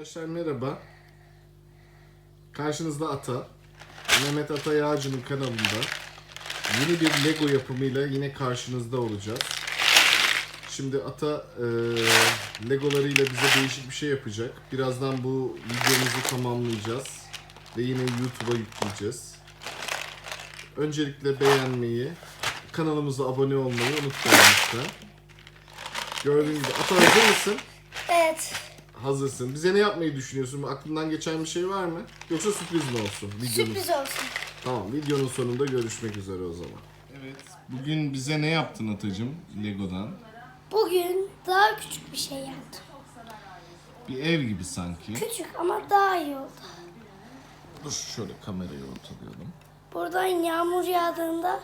Arkadaşlar merhaba. Karşınızda Ata. Mehmet Ata Yağcı'nın kanalında yeni bir Lego yapımıyla yine karşınızda olacağız. Şimdi Ata e, Legolarıyla bize değişik bir şey yapacak. Birazdan bu videomuzu tamamlayacağız. Ve yine YouTube'a yükleyeceğiz. Öncelikle beğenmeyi, kanalımıza abone olmayı unutmayın lütfen. Gördüğünüz gibi Ata hazır mısın? Evet. Hazırsın. Bize ne yapmayı düşünüyorsun? Aklından geçen bir şey var mı? Yoksa sürpriz mi olsun? Videonun... Sürpriz olsun. Tamam, videonun sonunda görüşmek üzere o zaman. Evet, bugün bize ne yaptın Atacığım Lego'dan? Bugün daha küçük bir şey yaptım. Bir ev gibi sanki. Küçük ama daha iyi oldu. Dur şöyle kamerayı ortalayalım. Buradan yağmur yağdığında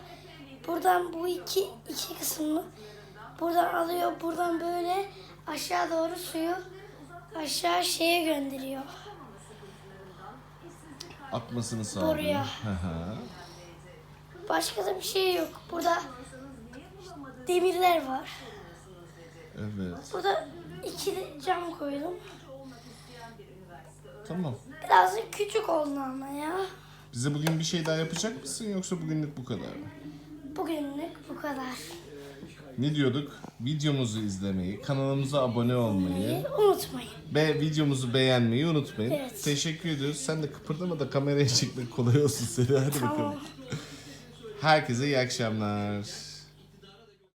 buradan bu iki iki kısmını buradan alıyor. Buradan böyle aşağı doğru suyu aşağı şeye gönderiyor. Atmasını sağlıyor. Buraya. Hı hı. Başka da bir şey yok. Burada demirler var. evet, Burada iki cam koydum. tamam. Birazcık küçük oldu ama ya. Bize bugün bir şey daha yapacak mısın yoksa bugünlük bu kadar mı? Bugünlük bu kadar. Ne diyorduk? Videomuzu izlemeyi, kanalımıza abone olmayı Unutmayın. ve videomuzu beğenmeyi unutmayın. Evet. Teşekkür ediyoruz. Sen de kıpırdama da kameraya çekmek kolay olsun seni. Hadi bakalım. Herkese iyi akşamlar.